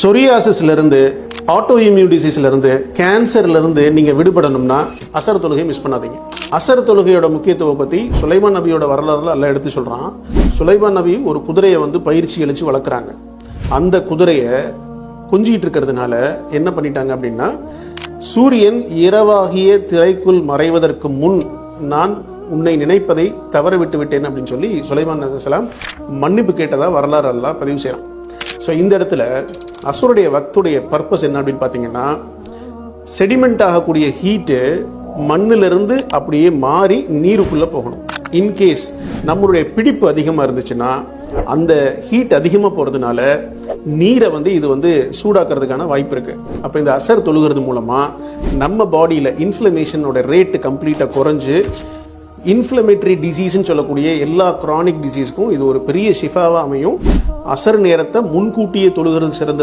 சொரியாசிஸ்லேருந்து auto immune டிசீஸ்லேருந்து கேன்சர்லேருந்து நீங்கள் விடுபடணும்னா அசர் தொழுகை miss பண்ணாதீங்க. அசர் தொழுகையோட முக்கியத்துவம் பற்றி சுலைமான் நபியோட வரலாறுல எல்லாம் எடுத்து சொல்கிறான் சுலைமான் நபி ஒரு குதிரையை வந்து பயிற்சி அளித்து வளர்க்குறாங்க. அந்த குதிரையை கொஞ்சிக்கிட்டு இருக்கிறதுனால என்ன பண்ணிட்டாங்க அப்படின்னா சூரியன் இரவாகிய திரைக்குள் மறைவதற்கு முன் நான் உன்னை நினைப்பதை தவற விட்டு விட்டேன் அப்படின்னு சொல்லி சுலைமான் அலைஹிஸ்ஸலாம் மன்னிப்பு கேட்டதாக வரலாறு எல்லாம் பதிவு செய்கிறான் ஸோ இந்த இடத்துல அசுருடைய வக்துடைய பர்பஸ் என்ன அப்படின்னு பார்த்தீங்கன்னா செடிமெண்ட் ஆகக்கூடிய ஹீட்டு மண்ணிலிருந்து அப்படியே மாறி நீருக்குள்ளே போகணும். இன்கேஸ் நம்மளுடைய பிடிப்பு அதிகமாக இருந்துச்சுன்னா அந்த ஹீட் அதிகமாக போகிறதுனால நீரை வந்து இது வந்து சூடாக்குறதுக்கான வாய்ப்பு இருக்குது அப்போ இந்த அசர் தொழுகிறது மூலமாக நம்ம பாடியில் இன்ஃப்ளமேஷனோட ரேட்டு கம்ப்ளீட்டாக குறைஞ்சு இன்ஃப்ளமேட்டரி டிசீஸ்ன்னு சொல்லக்கூடிய எல்லா க்ரானிக் டிசீஸ்க்கும் இது ஒரு பெரிய ஷிஃபாவாக அமையும். அசர் நேரத்தை முன்கூட்டியே தொழுகிறது சிறந்தது.